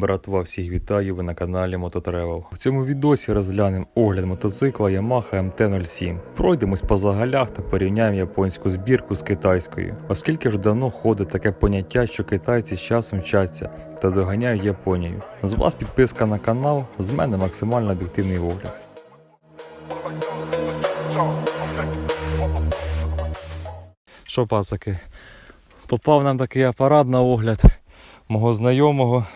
Братва, всіх вітаю, ви на каналі Мототревел. В цьому відосі розглянемо огляд мотоцикла Yamaha MT-07. Пройдемось по загалях та порівняємо японську збірку з китайською, оскільки вже давно ходить таке поняття, що китайці з часом вчаться та доганяють Японію. З вас підписка на канал, з мене максимально об'єктивний огляд. Що, пацаки, попав нам такий апарат на огляд мого знайомого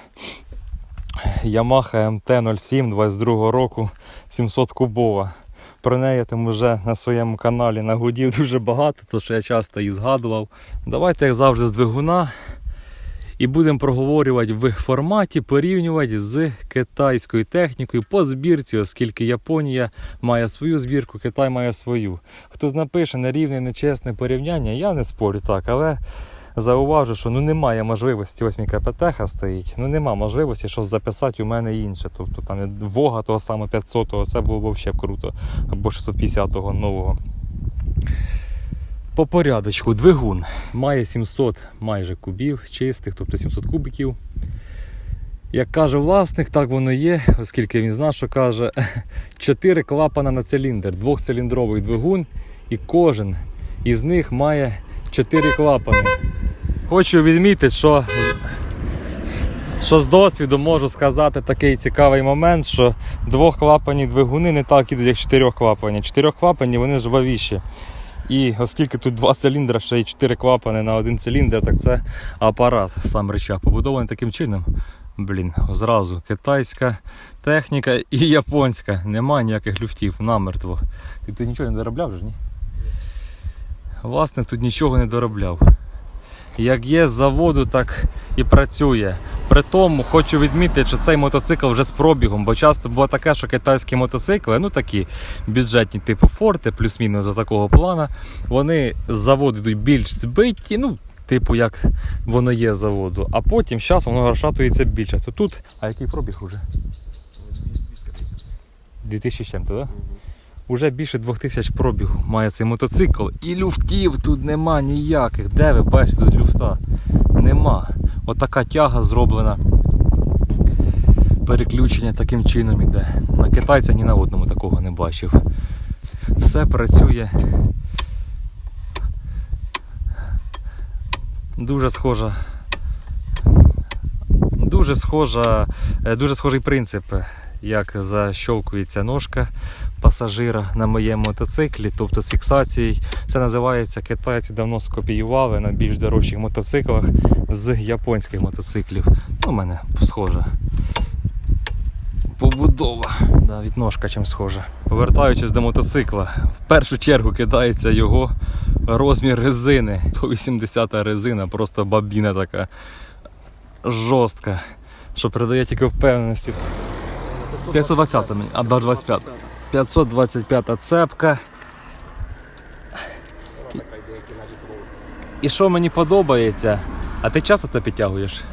Yamaha MT-07 22 року 700 кубова. Про неї я там вже на своєму каналі нагудів дуже багато, то що я часто її згадував. Давайте, як завжди, з двигуна. І будемо проговорювати в форматі, порівнювати з китайською технікою по збірці, оскільки Японія має свою збірку, Китай має свою. Хтось напише нерівне, нечесне порівняння, я не спорю так, але зауважу, що ну немає можливості, ось мій КПТ стоїть, ну нема можливості щось записати у мене інше. Тобто там Вога того самого 500-го, це було б взагалі круто, або 650-го нового. По порядочку, двигун має 700 майже кубів чистих, тобто 700 кубиків. Як каже власник, так воно є, оскільки він знає, що каже 4 клапана на циліндр, двохциліндровий двигун, і кожен із них має 4 клапани. Хочу відмітити, що, що з досвіду можу сказати такий цікавий момент, що двохклапані двигуни не так ідуть, як чотирьох клапані. Чотирьох клапані вони жвавіші. І оскільки тут два циліндри, ще й 4 клапани на один циліндр, так це апарат сам реча побудований таким чином. Блін, зразу китайська техніка і японська. Нема ніяких люфтів, намертво. Ти тут нічого не доробляв же, ні? Власник тут нічого не доробляв. Як є з заводу, так і працює. При тому хочу відмітити, що цей мотоцикл вже з пробігом, бо часто було таке, що китайські мотоцикли, ну такі бюджетні, типу Форти, плюс-мінус за такого плана, вони з заводу йдуть більш збиті, ну, типу як воно є з заводу, а потім з часом воно розшатується більше. То тут, а який пробіг уже? 2000 з чим-то, так? Уже більше 2000 пробігу має цей мотоцикл. І люфтів тут нема ніяких. Де ви бачите тут люфта? Нема. Отака тяга зроблена. Переключення таким чином іде. На китайця ні на одному такого не бачив. Все працює. Дуже схожа. Дуже схожа, е, дуже схожий принцип, як защолкується ножка пасажира на моєму мотоциклі, тобто з фіксацією. Це називається китайці давно скопіювали на більш дорожчих мотоциклах з японських мотоциклів. Ну, у мене схожа. Побудова, да, від ножка чим схожа. Повертаючись до мотоцикла, в першу чергу кидається його розмір резини. 180 резина, просто бабіна така жорстка, що передає тільки впевненості. 520 мені, або 25. 525 цепка. І що мені подобається, а ти часто це підтягуєш?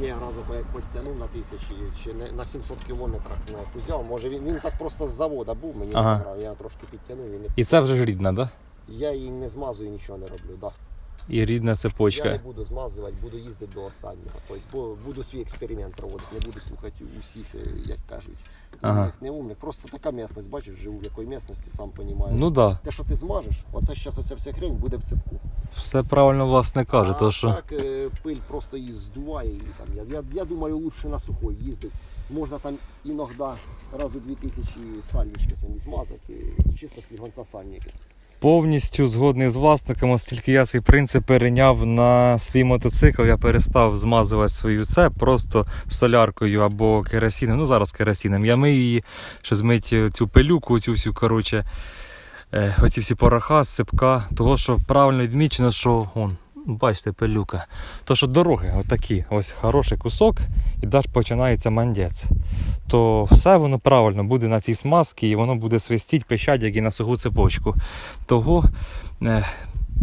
Ні, разу як підтягнув на тисячі, чи на 700 кілометрах на взяв. Може він, він так просто з завода був, мені Ага. не грав, я трошки підтягнув і не... І це вже ж рідна, да? Я її не змазую, нічого не роблю. Да. І рідна цепочка. Я не буду змазувати, буду їздити до останнього. Тобто буду свій експеримент проводити, не буду слухати усіх, е, як кажуть. Ага. Умних, не умних. Просто така місцевість, бачиш, живу в якій місцевості, сам розумієш. Ну так, да, Те, що ти змажеш, оце зараз оця вся хрень буде в цепку. все правильно власне каже, а то що. так е, пиль просто її здуває. І, там, я, я, я думаю, лучше на сухой їздити. Можна там іноді раз у 2000 сальнички самі змазати, чисто слігонця сальники. Повністю згодний з власником, оскільки я цей принцип перейняв на свій мотоцикл, я перестав змазувати свою цеп просто соляркою або керосином. Ну зараз керосином. Я мию її, що змить цю пилюку, цю всю коротше, е, оці всі пороха, сипка. Того, що правильно відмічено, що он, бачите, пилюка. То, що дороги отакі, ось хороший кусок, і далі починається мандець. То все воно правильно буде на цій смазці і воно буде свистіть, пищать, як і на суху цепочку. Того е,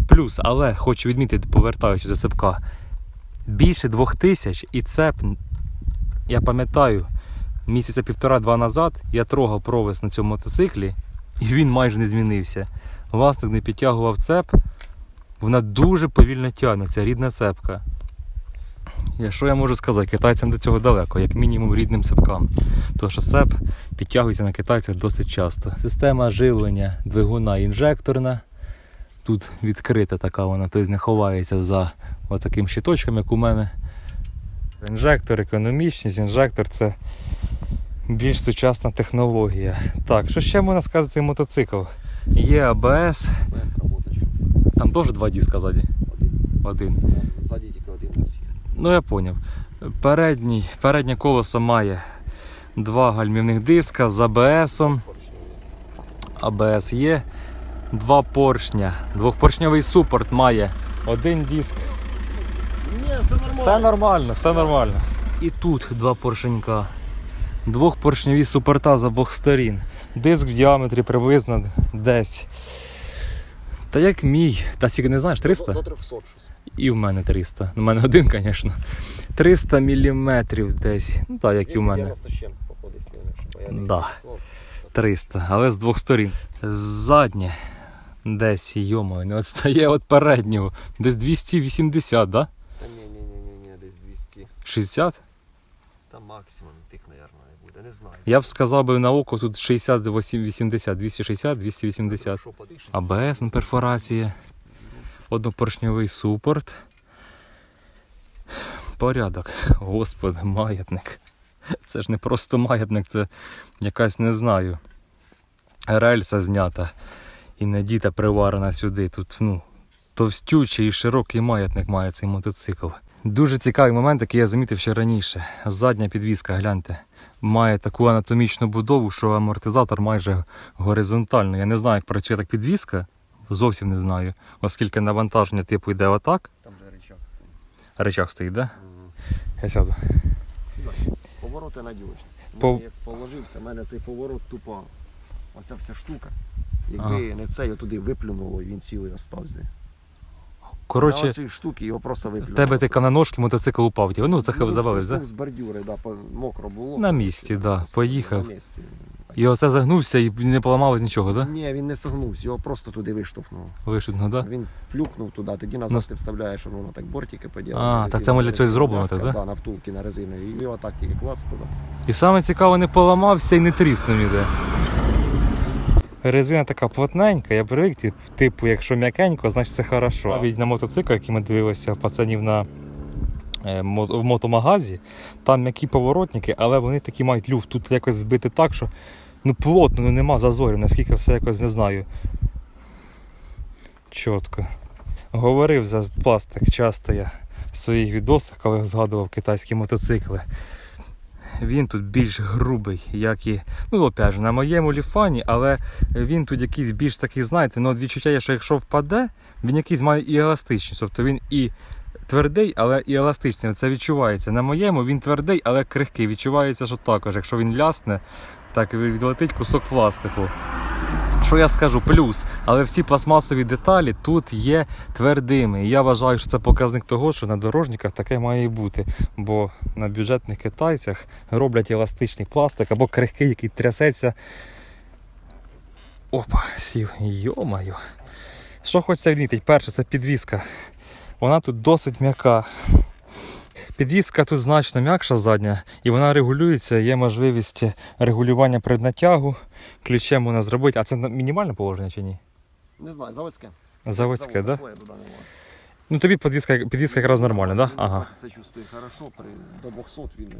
плюс, але хочу відмітити, повертаючись до цепка, більше двох тисяч і цеп, я пам'ятаю, місяця півтора-два назад я трогав провис на цьому мотоциклі, і він майже не змінився. Власник не підтягував цеп, вона дуже повільно тягнеться, рідна цепка. Я що я можу сказати? Китайцям до цього далеко, як мінімум рідним цепкам. Тому що цеп підтягується на китайцях досить часто. Система живлення двигуна інжекторна. Тут відкрита така вона, тобто не ховається за отаким щиточком, як у мене. Інжектор, економічність, інжектор це більш сучасна технологія. Так, що ще можна сказати цей мотоцикл? Є АБС? Там теж два диска ззаді. Один. Один. Ззаді тільки один на всіх. Ну я. Передній, переднє колесо має два гальмівних диска з АБСом. Поршневі. АБС є. Два поршня. Двохпоршньовий супорт має один диск. Ні, все нормально. Все нормально, все нормально. І тут два поршенька. Двохпоршньові супорта з обох сторін. Диск в діаметрі приблизно десь. Та як мій, та скільки не знаєш, 300? До, до 300 щось. І в мене 300. У мене один, звісно. 300 мм десь. Ну так, як і в мене. 290 походить щоб я не Да. інтересувався. 300, але з двох сторін. Заднє десь, йомо, не відстає від переднього. Десь 280, да? Та ні, ні, ні, ні, ні, десь 200. 60? Та максимум тих, мабуть, буде, не знаю. Я б сказав би на око тут 60, 80, 260, 280. АБС на перфорація. Однопоршньовий супорт. Порядок. Господи, маятник. Це ж не просто маятник, це якась не знаю. Рельса знята і надіта приварена сюди. Тут ну, товстючий і широкий маятник має цей мотоцикл. Дуже цікавий момент, який я замітив ще раніше. Задня підвіска, гляньте, має таку анатомічну будову, що амортизатор майже горизонтальний. Я не знаю, як працює так підвіска, зовсім не знаю, оскільки навантаження типу йде отак. Там же рычаг стоїть. Речах стоїть, да? Мгм. Я сяду. Сідай. Повороти надіжні. По- По... Як положився, в мене цей поворот тупа. Оця вся штука. Якби не це, його туди виплюнуло, і він цілий остався. Коротше, На штуки його просто в тебе тика на ножки, мотоцикл упав. Ну, це Ну, завалиш, спустив да? з бордюри, да, по- мокро було. На місці, да, поїхав. На місці. І оце загнувся і не поламалось нічого, да? Ні, він не согнувся, його просто туди виштовхнуло. Вишитно, да? Він плюхнув туди, тоді назад Ну, ти вставляєш, воно так бортики поділо. А, так це ми для цього і зроблено, так, да? Да, на втулки на резину. І його так тільки клац туди. І саме цікаво, не поламався і не тріснув ніде. Резина така плотненька, я привик, тип- типу, якщо м'якенько, значить це хорошо. Навіть на мотоцикл, який ми дивилися в пацанів на е, в мотомагазі, там м'які поворотники, але вони такі мають люфт. Тут якось збити так, що ну плотно, ну нема зазорів, наскільки все якось не знаю. Чітко. Говорив за пластик часто я в своїх відосах, коли згадував китайські мотоцикли. Він тут більш грубий, як і. Ну, опять же, на моєму ліфані, але він тут якийсь більш такий, знаєте, ну відчуття є, що якщо впаде, він якийсь має і еластичність. Тобто він і твердий, але і еластичний. Це відчувається. На моєму він твердий, але крихкий. Відчувається, що також, якщо він лясне, так відлетить кусок пластику. Що я скажу? Плюс, але всі пластмасові деталі тут є твердими. І я вважаю, що це показник того, що на дорожниках таке має бути. Бо на бюджетних китайцях роблять еластичний пластик або крихкий, який трясеться. Опа, сів. Йомаю. Що хочеться відмітити? Перше, це підвіска. Вона тут досить м'яка. Підвізка тут значно м'якша задня, і вона регулюється, є можливість регулювання преднатягу. Ключем можна зробити. А це мінімальне положення чи ні? Не знаю, заводське. Заводське, так? Да? Ну тобі підвізка, підвізка якраз нормальна, так? Да? Ага. Це чувствує хорошо, при, до 200 він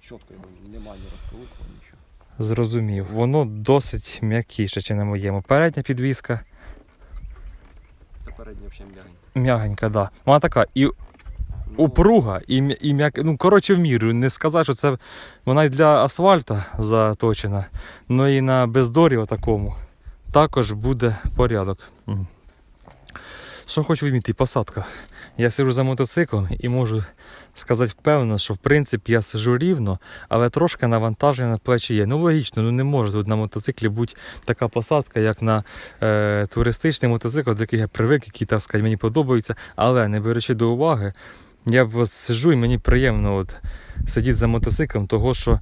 чітко немає ні розколикував, нічого. Зрозумів. Воно досить м'якіше, чи на моєму. Передня підвізка Це переднє взагалі м'ягеньке. м'ягенька, да. Вона така і упруга, і, і м'яка. Ну, коротше, в міру. Не сказати, що це вона і для асфальта заточена, але і на бездорі такому також буде порядок. Що хочу відмітити, посадка. Я сиджу за мотоциклом і можу сказати впевнено, що в принципі я сижу рівно, але трошки навантаження на плечі є. Ну логічно, ну не може тут на мотоциклі бути така посадка, як на е, туристичний мотоцикл, до яких я привик, які так сказати, мені подобаються. Але не беручи до уваги, я сижу і мені приємно от, сидіти за мотоциклом, того що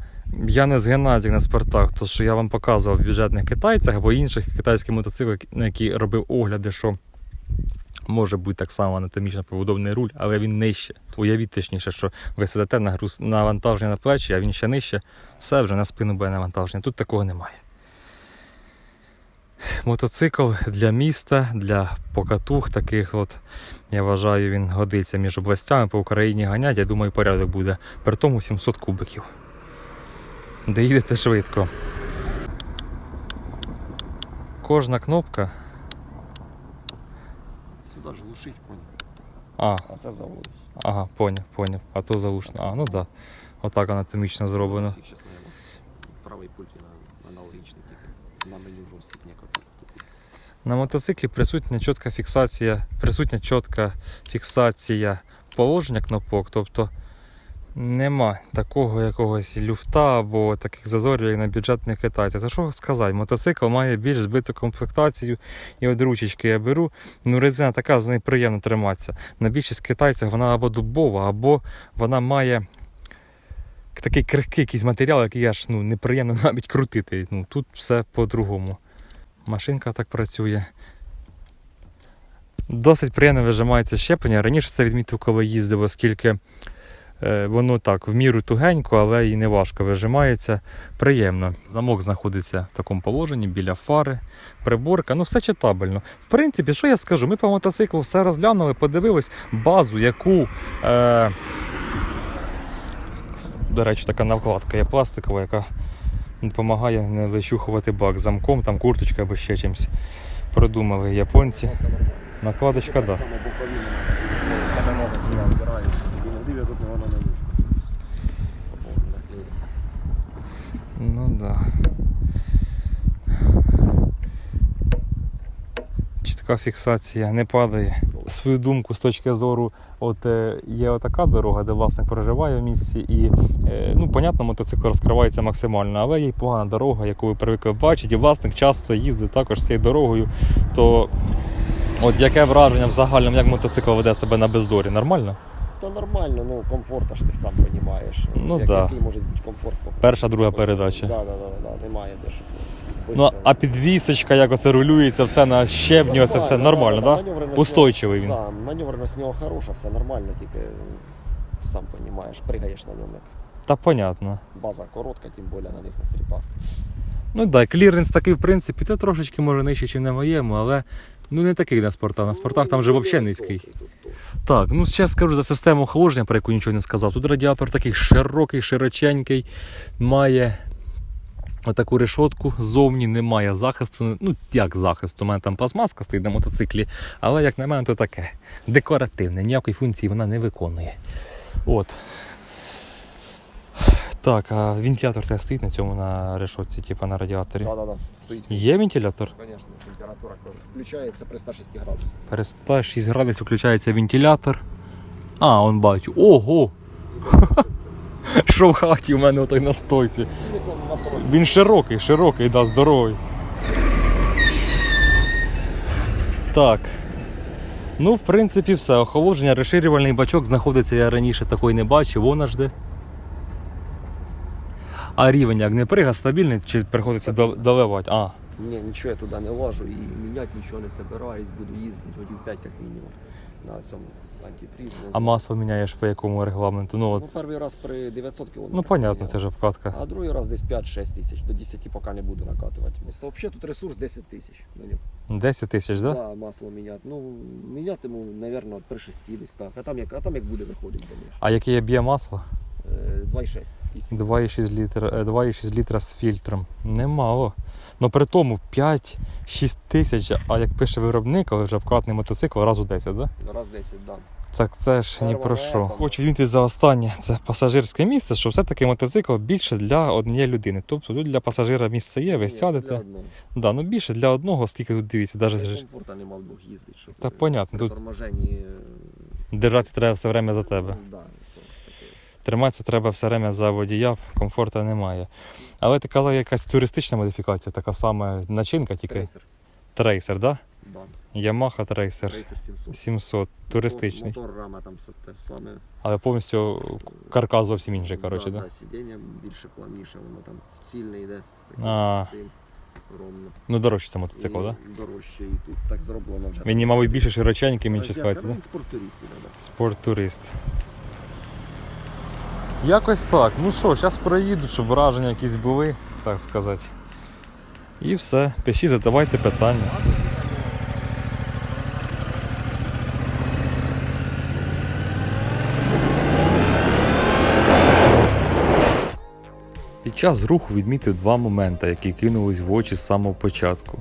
я не згинаю на спортах, то що я вам показував в бюджетних китайцях або інших китайських мотоциклах, на які робив огляди, що Може бути так само анатомічно побудований руль, але він нижче. Уявіть точніше, що ви сидите на груз навантаження на плечі, а він ще нижче, все вже на спину буде навантаження. Тут такого немає. Мотоцикл для міста, для покатух таких от, я вважаю, він годиться між областями по Україні ганять, я думаю, порядок буде. При тому 700 кубиків. Де їдете швидко. Кожна кнопка. Сюди ж глушить, понял. А, А це заводить. ага, поняв, поняв. А то заушно. А, ну так. Да. Отак анатомічно зроблено. Правий пульт на аналогічний тільки. На мотоциклі присутня чітка фіксація, присутня чітка фіксація положення кнопок, тобто нема такого якогось люфта або таких зазорів, як на бюджетних китайцях. За що сказати? Мотоцикл має більш збиту комплектацію, і от ручечки я беру. Ну, резина така, з нею приємно триматися. На більшість китайцях вона або дубова, або вона має такий крихкий якийсь матеріал, який аж ну, неприємно навіть крутити. Ну, тут все по-другому. Машинка так працює. Досить приємно вижимається щеплення. Раніше це відмітив, коли їздив, оскільки е, воно так в міру тугенько, але і не важко вижимається. Приємно. Замок знаходиться в такому положенні біля фари, приборка. Ну, все читабельно. В принципі, що я скажу? Ми по мотоциклу все розглянули, подивились базу, яку. Е, до речі, така навкладка є пластикова, яка допомагає не вищухувати бак замком, там курточка або ще чимось. Продумали японці. Накладочка, так. так. само боковина. Канонада сюди вбирається. Тобі не диві, тут вона не нужна. По-моєму, наклеїть. Ну да. Чітка фіксація не падає. Свою думку з точки зору, от е, є отака дорога, де власник проживає в місті, і е, ну, понятно, мотоцикл розкривається максимально, але є й погана дорога, яку ви привикли бачити, і власник часто їздить також цією дорогою. То от яке враження в загальному, як мотоцикл веде себе на бездорі? Нормально? Та нормально, ну комфорт ж ти сам розумієш. Ну Як, да. Який може бути комфорт? Перша, друга передача. Да, да, да, да, немає де щоб. Ну, а підвісочка, як оце рулюється, все на щебні, оце все нормально, так? Устойчивий він. Да, маневреність в нього хороша, все нормально, тільки сам розумієш, пригаєш на ньому. як Та понятно. База коротка, тим більше на них на стрітах. Ну так, кліренс такий, в принципі, це трошечки може нижче, ніж на моєму, але ну не такий на спортах. На спортах там вже Ну, взагалі низький. Так, ну ще скажу за систему охолодження, про яку нічого не сказав. Тут радіатор такий широкий, широченький, має отаку решотку ззовні, немає захисту. Ну, як захисту, у мене там пластмаска стоїть на мотоциклі, але як на мене, то таке декоративне, ніякої функції вона не виконує. От. Так, а вентилятор теж стоїть на цьому на решотці, типу на радіаторі. Да, да, да, стоїть. Є вентилятор? Звісно, температура включається при 106 градусах. При 106 градусів включається вентилятор. А, он бачу. Ого! Що в хаті у мене отой на стойці. Він широкий, широкий, да, здоровий. Так. Ну, в принципі, все. Охолодження, розширювальний бачок знаходиться, я раніше такої не бачив, вона ж де. А рівень як не прига, стабільний, чи приходиться дол- доливати? А, Ні, нічого я туди не ложу і міняти нічого не собираюсь, буду їздити годів 5 як мінімум на цьому антифріз. а масло міняєш по якому регламенту? Ну, от, Ну, перший раз при 900 км. ну понятно, це ж обкатка. А другий раз десь 5-6 тисяч, до 10 поки не буду накатувати. Місто. взагалі тут ресурс 10 тисяч на ньому. 10 тисяч, так? Да? Да, масло міняти. Ну, мінятиму, мабуть, при 6 десь так. А там як, а там як буде виходить, звісно. А б'є масло? Е, 2,6. Пісня. 2,6 літра, е, 2,6 літра з фільтром. Немало. Ну при тому 5-6 тисяч, а як пише виробник, але вже обкатний мотоцикл раз у 10, да? Раз 10, да. Так це ж ні про що. Хочу відмітити за останнє, це пасажирське місце, що все-таки мотоцикл більше для однієї людини. Тобто тут для пасажира місце є, ви сядете. Да, ну більше для одного, скільки тут дивіться, навіть комфорта нема вдвох їздити. Щоб Та понятно, при тут- торможенні... е, держатися треба все время за тебе. Ну, да. Триматися треба все время за водія, комфорту немає. Але казав, якась туристична модифікація, така сама начинка, тільки Трейсер. трейсер, да? Да. Yamaha Tracer Трейсер 700. 700, туристичний. Мотор, рама там все те саме. Але повністю каркас зовсім інший, коротше, да, да? да, сидіння більше плавніше, воно там сильне йде. з таким А. цим. ровно. Ну, дорожче це мотоцикл, так? Дорожче. І тут так зроблено вже. Да? Він, мабуть, більше широченький, менше так? Він спорттурист да. Спорттурист. Якось так. Ну що, зараз проїду, щоб враження якісь були, так сказати. І все. Пишіть, задавайте питання. Під час руху відмітив два моменти, які кинулись в очі з самого початку.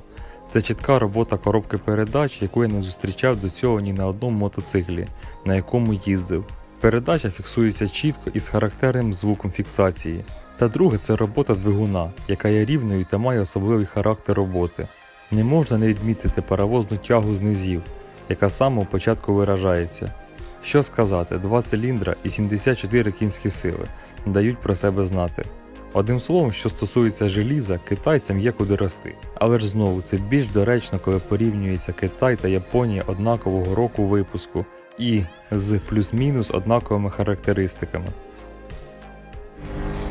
Це чітка робота коробки передач, яку я не зустрічав до цього ні на одному мотоциклі, на якому їздив. Передача фіксується чітко і з характерним звуком фіксації. Та друге це робота двигуна, яка є рівною та має особливий характер роботи. Не можна не відмітити паровозну тягу з низів, яка з самого початку виражається. Що сказати, два циліндра і 74 кінські сили дають про себе знати. Одним словом, що стосується желіза, китайцям є куди рости. Але ж знову це більш доречно, коли порівнюється Китай та Японія однакового року випуску і з плюс-мінус однаковими характеристиками.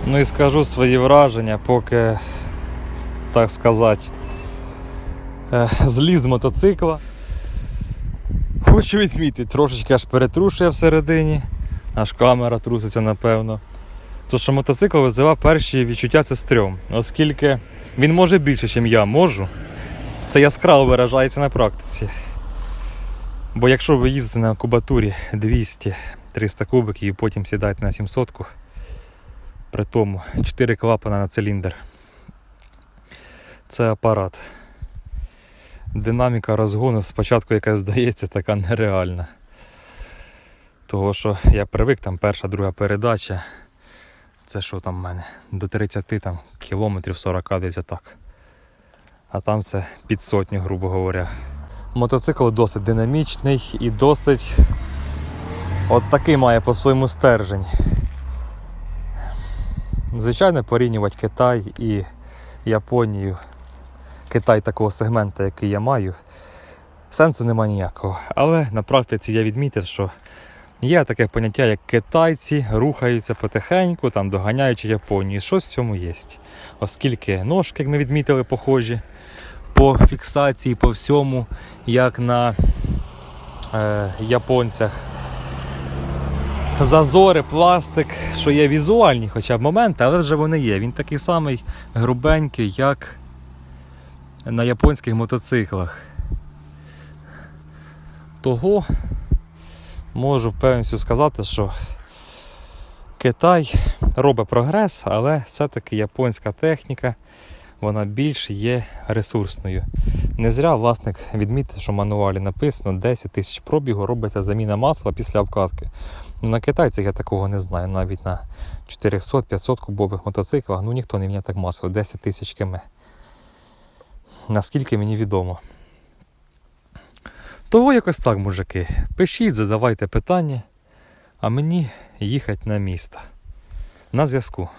Ну і скажу свої враження, поки, так сказати, е, зліз з мотоцикла. Хочу відмітити, трошечки аж перетрушує всередині, аж камера труситься, напевно. То що мотоцикл визивав перші відчуття це стрьом, оскільки він може більше, ніж я можу. Це яскраво виражається на практиці. Бо якщо ви їздите на кубатурі 200-300 кубиків і потім сідаєте на 700, при тому 4 клапана на циліндр. Це апарат. Динаміка розгону спочатку, яка здається, така нереальна. Того, що я привик, там перша, друга передача. Це що там в мене? До 30 там, кілометрів 40 десь отак. А там це під сотню, грубо говоря. Мотоцикл досить динамічний і досить от такий має по-своєму стержень. Звичайно, порівнювати Китай і Японію. Китай такого сегменту, який я маю, сенсу немає ніякого. Але на практиці я відмітив, що Є таке поняття, як китайці рухаються потихеньку, там доганяючи Японію. Щось в цьому є. Оскільки ножки, як ми відмітили, похожі по фіксації, по всьому, як на е, японцях. Зазори, пластик, що є візуальні хоча б моменти, але вже вони є. Він такий самий грубенький, як на японських мотоциклах. Того можу впевненістю сказати, що Китай робить прогрес, але все-таки японська техніка вона більш є ресурсною. Не зря власник відмітив, що в мануалі написано 10 тисяч пробігу робиться заміна масла після обкатки. Ну, на китайцях я такого не знаю. Навіть на 400-500 кубових мотоциклах ну ніхто не міняє так масло 10 тисяч км. Наскільки мені відомо. Того якось так, мужики. Пишіть, задавайте питання, а мені їхати на місто. На зв'язку.